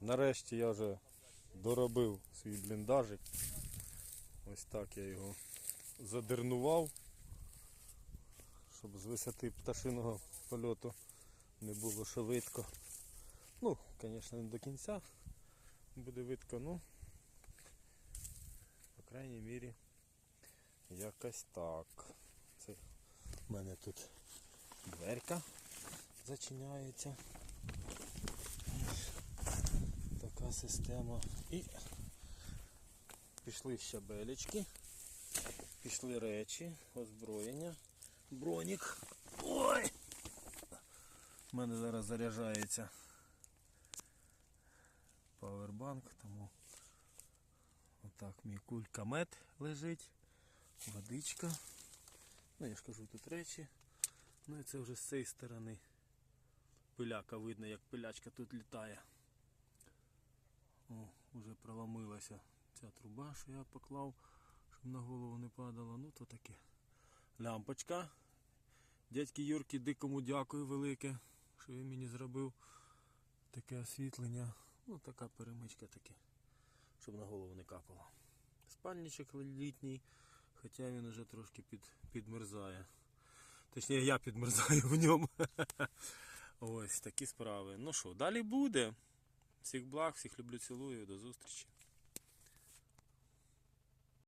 Нарешті я вже доробив свій бліндажик. Ось так я його задернував, щоб з висоти пташиного польоту не було що видко. Ну, звісно, не до кінця буде видко, ну по крайній мірі якось так. Це в мене тут дверка зачиняється. Така система. І пішли щабелечки, пішли речі, озброєння, бронік. Ой! У мене зараз заряджається павербанк, тому отак мій кулькамет лежить, водичка. Ну я ж кажу, тут речі. Ну і це вже з цієї сторони. Пиляка видно, як пилячка тут літає. О, вже проломилася ця труба, що я поклав, щоб на голову не падало. Ну то таке. Лямпочка. Дядьки Юрки дикому дякую велике, що він мені зробив таке освітлення. Ну така перемичка таке, щоб на голову не капало. Спальничок літній, хоча він уже трошки під, підмерзає. Точніше, я підмерзаю в ньому. Ось такі справи. Ну що, далі буде. Всіх благ, всіх люблю, цілую, до зустрічі.